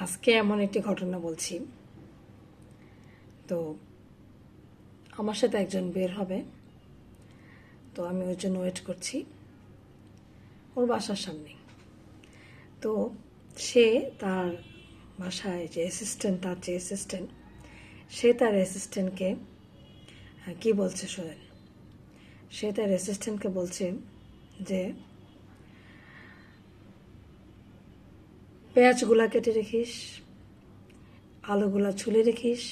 আজকে এমন একটি ঘটনা বলছি। তো আমার সাথে একজন বের হবে। তো আমি ওর জন্য ওয়েট করছি। ওর বাসার সামনে। তো সে তার বাসায় যে অ্যাসিস্ট্যান্ট তার যে অ্যাসিস্ট্যান্ট সে তার অ্যাসিস্ট্যান্টকে কি বলছে শোনেন? সে তার অ্যাসিস্ট্যান্টকে বলছে যে পেঁয়াজগুলা কেটে রেখিস, আলুগুলা ছুলে রেখিস,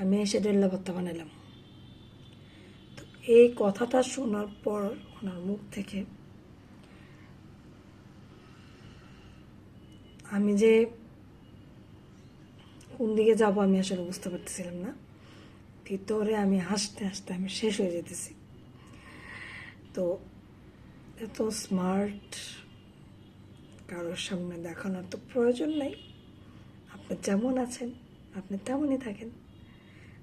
আমি এসে ডেল্লা ভর্তা বানালাম তো এই কথাটা শোনার পর ওনার মুখ থেকে আমি যে কোন দিকে যাব আমি আসলে বুঝতে পারতেছিলাম না। ভিতরে আমি হাসতে হাসতে আমি শেষ হয়ে যেতেছি। তো এত স্মার্ট কারোর সামনে দেখানোর তো প্রয়োজন নেই। আপনি যেমন আছেন, আপনি তেমনই থাকেন।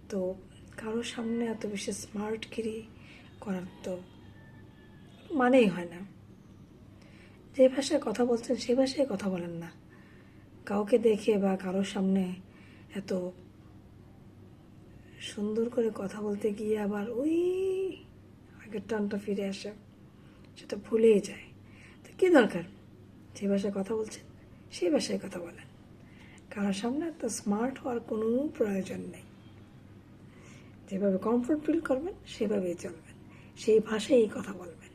তো কারোর সামনে এত বেশি স্মার্টগিরি করার তো মানেই হয় না। যে ভাষায় কথা বলছেন সেই ভাষায় কথা বলেন না। কাউকে দেখে বা কারোর সামনে এত সুন্দর করে কথা বলতে গিয়ে আবার ওই আগের টানটা ফিরে আসে, সেটা ভুলেই যায়। তো কী দরকার? যে ভাষায় কথা বলছেন, সেই ভাষায় কথা বলেন। কারোর সামনে এত স্মার্ট হওয়ার কোনো প্রয়োজন নেই। যেভাবে কমফোর্ট ফিল করবেন, সেভাবেই চলবেন। সেই ভাষায় কথা বলবেন।